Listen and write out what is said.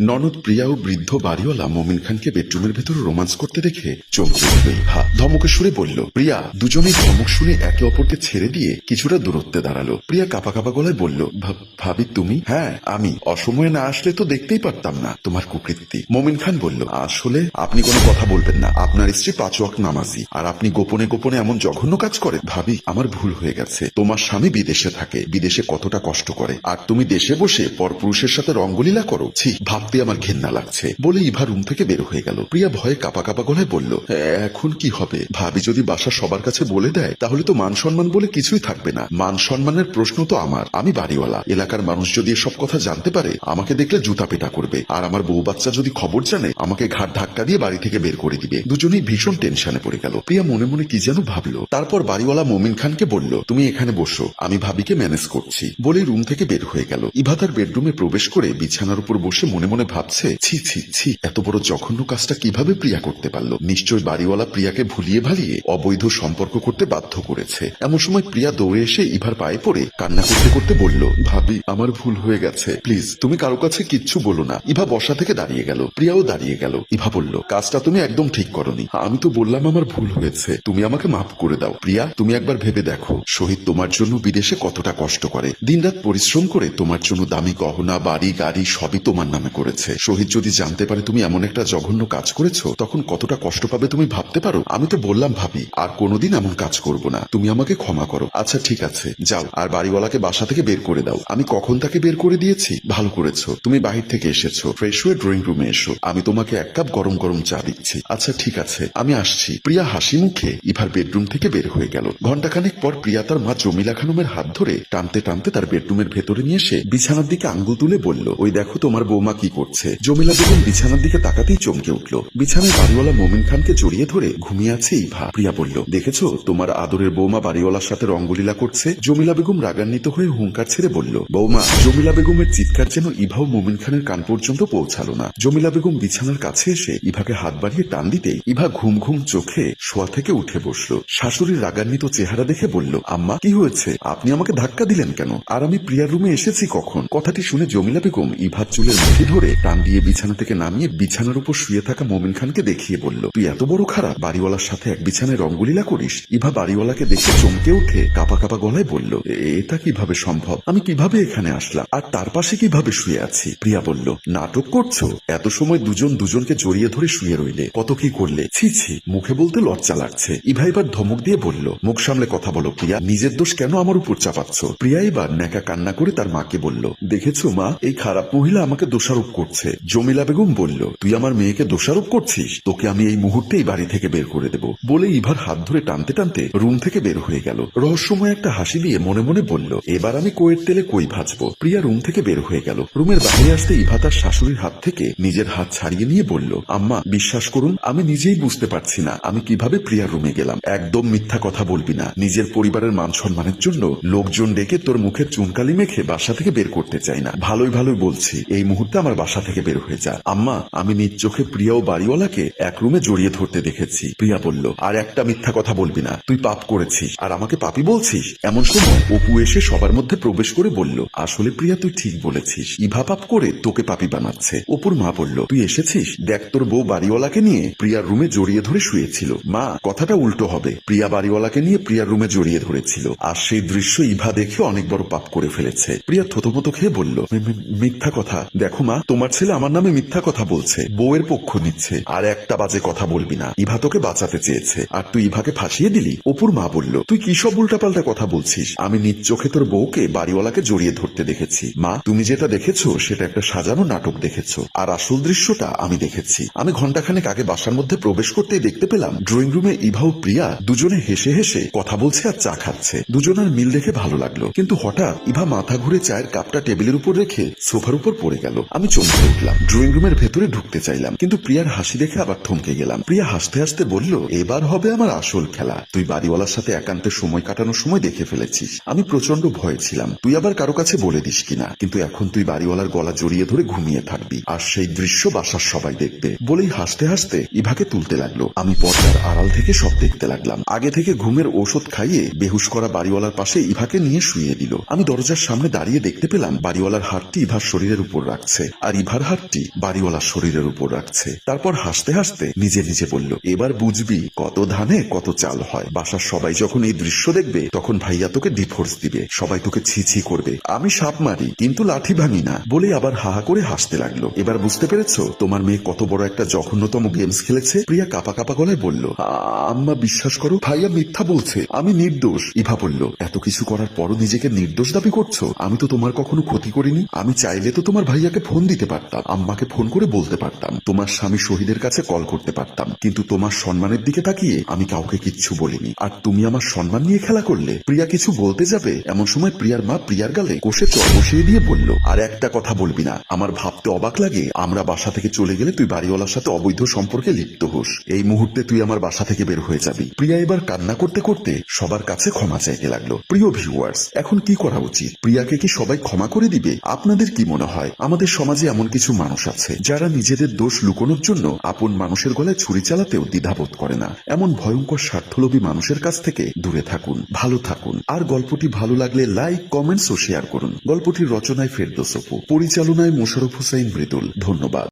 ননদ প্রিয়া ও বৃদ্ধ বাড়িওয়ালা মোমিন খানকে বেডরুমের ভেতর রোমান্স করতে দেখে চমকে ইভা ধমকে সুরে বলল, প্রিয়া! দুজনেই ধমক শুনে একে অপরকে ছেড়ে দিয়ে কিছুটা দূরত্বে দাঁড়াল। প্রিয়া কাপা কাপা গলায় বলল ভাবি, তুমি? হ্যাঁ আমি। অসময়ে না আসলে তো দেখতেই পারতাম না তোমার কুকৃতি। মোমিন খান বলল, আসলে আপনি কোনো কথা বলবেন না। আপনার স্ত্রী পাঁচ ওয়াক্ত নামাজি, আর আপনি গোপনে গোপনে এমন জঘন্য কাজ করে ভাবি, আমার ভুল হয়ে গেছে। তোমার স্বামী বিদেশে থাকে, বিদেশে কতটা কষ্ট করে। আর তুমি দেশে বসে পরপুরুষের সাথে রঙ্গলীলা করো। ছি ভাবতে আমার ঘেন্না লাগছে। বলে ইভা রুম থেকে বের হয়ে গেল। প্রিয়া ভয়ে কাপা কাপা গলায় বলল, এখন কি হবে? ভাবি যদি বাসা সবার কাছে বলে দেয়, তাহলে তো মান সম্মান বলে কিছুই থাকবে না। মান সম্মানের প্রশ্ন তো আমার। আমি বাড়িওয়ালা। এলাকার মানুষ যদি এসব কথা জানতে পারে, আমাকে দেখলে জুতা পেটা করবে। আর আমার বউ বাচ্চা যদি খবর জানে, আমাকে ঘাট ধাক্কা দিয়ে বাড়ি থেকে বের করে দিবে। দুজনেই ভীষণ টেনশনে পড়ে গেল। প্রিয়া মনে মনে কি যেন ভাবলো। তারপর বাড়িওয়ালা মোমিন খানকে বলল, তুমি এখানে বসো। আমি ভাবিকে ম্যানেজ করছি। বলে রুম থেকে বের হয়ে গেল। ইভা তার বেডরুমে প্রবেশ করে বিছানার উপর বসে মনে মনে ভাবছে, ছি ছি ছি, এত বড় জঘন্য কাজটা কীভাবে প্রিয়া করতে পারল? নিশ্চয় বাড়িওয়ালা প্রিয়াকে ভুলিয়ে ভালিয়ে অবৈধ সম্পর্ক করতে বাধ্য করেছে। এমন সময় প্রিয়া দৌড়ে এসে ইভার পায়ে পড়ে কান্না করতে করতে বলল, ভাবি, আমার ভুল হয়ে গেছে। প্লিজ, তুমি কারও কাছে কিচ্ছু বলো না। ইভা বসা থেকে দাঁড়িয়ে গেল। প্রিয়াও দাঁড়িয়ে গেল। ইভা বলল, কাজটা তুমি একদম ঠিক করনি। আমি তো বললাম আমার ভুল হয়েছে। তুমি আমাকে মাফ করে দাও। প্রিয়া, তুমি একবার ভেবে দেখো। শহীদ তোমার জন্য বিদেশে কতটা কষ্ট করে। দিনরাত পরিশ্রম করে তোমার জন্য দামি গহনা, বাড়ি, গাড়ি সবই তোমার নামে করেছে। শহীদ যদি জানতে পারে তুমি এমন একটা জঘন্য কাজ করেছ, তখন কতটা কষ্ট পাবে তুমি ভাবতে পারো? আমি তো বললাম ভাবি, আর কোনোদিন এমন কাজ করব না। তুমি আমাকে ক্ষমা করো। আচ্ছা ঠিক আছে, যাও, আর বাড়িওয়ালাকে বাসা থেকে বের করে দাও। আমি কখন তাকে বের করে দিয়েছি? ভালো করেছ। তুমি বাহির থেকে এসেছ। ফ্রেশ হয়ে ড্রয়িং রুমে এসো। আমি তোমাকে এক কাপ গরম গরম চা দিচ্ছি। আচ্ছা ঠিক আছে, আমি আসছি। প্রিয়া হাসি মুখে ইভার বেডরুম থেকে বের হয়ে গেল। ঘন্টাখানেক পর প্রিয়া তার মা জমিলা খানমের হাত ধরে টানতে টানতে তার বেডরুমের ভেতরে নিয়ে এসে বিছানার দিকে আঙ্গুল তুলে বলল, ওই দেখো তোমার বৌমা কি করছে। জমিলা বেগম বিছানার দিকে তাকাতেই চমকে উঠল। বিছানায় বাড়িওয়ালা মোমিন খানকে জড়িয়ে ধরে ঘুমিয়ে আছে ইভা প্রিয়া বলল, দেখেছ, তোমার আদরের বৌমা বাড়িওয়ালার সাথে রঙ্গলীলা করছে? জমিলা বেগম রাগান্বিত হয়ে হুঙ্কার ছেড়ে বলল, বৌমা, জমিলা বেগমের চিৎকার যেন ইভা ও মোমিন খানের কান পর্যন্ত পৌঁছালো না। জমিলা বেগম বিছানার কাছে এসে ইভাকে হাত বাড়িয়ে টান দিতেই ইভা ঘুম ঘুম চোখে শোয়া থেকে উঠে বসল। শাশুড়ির রাগান্বিত চেহারা দেখে বলল, আম্মা, কি হয়েছে? আপনি আমাকে ধাক্কা দিলেন কেন? আর আমি প্রিয়ার রুমে এসেছি কখন? কথাটি শুনে জমিলা বেগম ইভার চুলের মুঠি ধরে টান দিয়ে বিছানা থেকে নামিয়ে বিছানার উপর শুয়ে থাকা মোমিন খানকে দেখিয়ে বলল, তুই এত বড় খারাপ, বাড়িওয়ালার সাথে এক বিছানায় রঙ্গলীলা করিস? ইভা বাড়িওয়ালাকে দেখে চমকে উঠে কাপা কাপা গলায় বলল এটা কীভাবে সম্ভব? আমি কীভাবে এখানে আসলাম? আর তার পাশে কীভাবে শুয়ে আছি? প্রিয়া বলল, নাটক করছ? এত সময় দুজন দুজনকে জড়িয়ে ধরে শুয়ে রইলে, কত কি করলে? ছি ছি, মুখে বলতে লজ্জা লাগছে। ইভা এবার ধমক দিয়ে বলল, মুখ সামলে কথা বলো, প্রিয়া। নিজের দোষ কেন আমার উপর চাপাচ্ছ? প্রিয়া এবার ন্যাকা কান্না করে তার মাকে বলল, দেখেছ মা, এই খারাপ মহিলা আমাকে দোষারোপ করছে। জমিলা বেগম বলল, তুই আমার মেয়েকে দোষারোপ করছিস? তোকে আমি এই মুহূর্তেই বাড়ি থেকে বের করে দেব। বলে ইভার হাত ধরে টানতে টানতে রুম থেকে বের হয়ে গেল। রহস্যময় একটা হাসি দিয়ে মনে মনে বলল, এবার আমি কোয়ের তেলে কই ভাজবো? প্রিয়া রুম থেকে বের হয়ে গেল। রুমের বাইরে আসতে ইভা তার শাশুড়ির হাত থেকে নিজের হাত ছাড়িয়ে নিয়ে বলল, আম্মা, বিশ্বাস করুন, আমি নিজেই বুঝতে পারছি না, আমি কীভাবে প্রিয়ার রুমে গেলাম। একদম মিথ্যা কথা বলবি না। নিজের পরিবারের মান সম্মানের জন্য লোকজন ডেকে তোর মুখের চুনকালি মেখে বাসা থেকে বের করতে চাই না। ভালোই ভালোই বলছি, এই মুহূর্তে আমার বাসা থেকে বের হয়ে যা আম্মা, আমি নিজ চোখে প্রিয়া ও বাড়িওয়ালাকে এক রুমে জড়িয়ে ধরতে দেখেছি। প্রিয়া বলল, আর একটা মিথ্যা কথা বলবি না। তুই পাপ করেছিস। আর আমাকে পাপি বলছিস? এমন সময় অপু এসে সবার মধ্যে প্রবেশ করে বলল, আসলে প্রিয়া, তুই ঠিক বলেছিস। ইভা পাপ করে তোকে পাপি বানাচ্ছে। অপুর মা বলল, তুই এসেছিস? দেখ তোর বউ বাড়িওয়ালাকে নিয়ে প্রিয়ার রুমে জড়িয়ে ধরে শুয়েছিল। মা, কথাটা উল্টো হবে। প্রিয়া বাড়িওয়ালাকে নিয়ে প্রিয়ার রুমে জড়িয়ে ধরেছিল। আর সেই দৃশ্য ইভা দেখে অনেক বড় পাপ করে ফেলেছে। প্রিয়া থতমত খেয়ে বলল "মি- মি- মিথ্যা কথা। দেখো মা তোমার ছেলে আমার নামে মিথ্যা কথা বলছে, বউয়ের পক্ষ নিচ্ছে, আর একটা বাজে কথা বলবি না। ইভা তোকে বাঁচাতে চেয়েছে, আর তুই ইভাকে ফাঁসিয়ে দিলি। অপুর মা বলল, তুই কি সব উল্টাপাল্টা কথা বলছিস? আমি নিজ চোখে তোর বউকে, বাড়িওয়ালাকে জড়িয়ে ধরতে দেখেছি। মা, তুমি যেটা দেখেছ, সেটা একটা সাজানো নাটক দেখেছ। আর আসল দৃশ্যটা আমি দেখেছি। আমি ঘন্টাখানেক আগে বাসার মধ্যে প্রবেশ করতেই দেখতে পেলাম, ড্রয়িং রুমে ইভা ও প্রিয়া দুজনে হেসে হেসে কথা বলছে আর চা খাচ্ছে। দুজনের মিল দেখে ভালো লাগল। কিন্তু হঠাৎ ইভা মাথা ঘুরে চায়ের কাপটা টেবিলের উপর রেখে সোফার উপর পড়ে গেল। আমি চমকে উঠলাম। ড্রয়িং রুমের ভেতরে ঢুকতে চাইলাম, কিন্তু প্রিয়ার হাসি দেখে আবার থমকে গেলাম। প্রিয়া হাসতে হাসতে বলল, এবার হবে আমার আসল খেলা। তুই বাড়িওয়ালার সাথে একান্তে সময় কাটানোর সময় দেখে ফেলেছিস। আমি প্রচণ্ড ভয়ে ছিলাম। তুই আবার কারও কাছে বলে দিস কিনা? কিন্তু এখন তুই বাড়িওয়ালার গলা জড়িয়ে ধরে ঘুমিয়ে থাকবি। আর সেই দৃশ্য বাসার সবাই দেখবে। বলেই হাসতে হাসতে ইভাকে তুলতে লাগল। আমি পর্দার আড়াল থেকে সব দেখতে লাগলাম। আগে থেকে ঘুমের ওষুধ খাইয়ে বেহুশ করা বাড়িওয়ালার পাশে ইভাকে নিয়ে শুয়ে দিল। আমি দরজার সামনে দাঁড়িয়ে দেখতে পেলাম বাড়িওয়ালার হাতটি ইভার শরীরের উপর রাখছে। আর ইভার হাতটি বাড়িওয়ালার শরীরের উপর রাখছে। তারপর হাসতে হাসতে নিজে নিজে বলল, এবার বুঝবি কত ধানে কত চাল হয়। বাসার সবাই যখন এই দৃশ্য দেখবে, তখন ভাইয়া তোকে ডিভোর্স দিবে। সবাই তোকে ছি ছি করবে। আমি সাপ মারি, কিন্তু লাঠি ভাঙি না। বলে আবার হাহা করে হাসতে লাগল। এবার বুঝতে পেরেছ, তোমার মেয়ে কত বড় একটা জঘন্যতম গেমস খেলেছে? প্রিয়া কাপা কাপা গলায় বলল, "আ- আম্মা বিশ্বাস করো, ভাইয়া মিথ্যা বলছে। আমি নির্দোষ। ইভা বলল, এত কিছু করার পরও নিজেকে নির্দোষ দাবি করছ? আমি তো তোমার কখনো ক্ষতি করিনি। আমি চাইলে তো তোমার ভাইয়াকে ফোন দিতে পারতাম, আম্মাকে ফোন করে বলতে পারতাম, তোমার স্বামী শহীদের কাছে কল করতে পারতাম, কিন্তু তোমার সম্মানের দিকে তাকিয়ে আমি কাউকে কিচ্ছু বলিনি। আর তুমি আমার সম্মান নিয়ে খেলা করলে, প্রিয়া কিছু বলতে যাবে? এমন সময় প্রিয়ার মা প্রিয়ার গালে কষে চর বসিয়ে দিয়ে বলল, আর একটা কথা বলবি না, আমার ভাবতে অবাক লাগে, আমরা বাসা থেকে চলে গেলে তুই বাড়িওয়ালার সাথে অবৈধ সম্পর্কে লিপ্ত হোস। এই মুহূর্তে তুই আমার বাসা থেকে বের হয়ে যাবি। প্রিয়া এবার কান্না করতে করতে সবার কাছে ক্ষমা চাইতে লাগল। প্রিয় ভিউয়ার্স এখন কি করা উচিত? প্রিয়াকে কি সবাই ক্ষমা করে দিবে? আপনাদের কি মনে হয়? আমাদের সমাজে এমন কিছু মানুষ আছে, যারা নিজেদের দোষ লুকোনোর জন্য আপন মানুষের গলায় ছুরি চালাতেও দ্বিধাবোধ করে না। এমন ভয়ঙ্কর স্বার্থলোভী মানুষের কাছ থেকে দূরে থাকুন, ভালো থাকুন। আর গল্পটি ভালো লাগলে লাইক, কমেন্টস ও শেয়ার করুন। গল্পটির রচনায় ফেরদোসপু পরিচালনায় মোশারফ হুসাইন মৃদুল। ধন্যবাদ।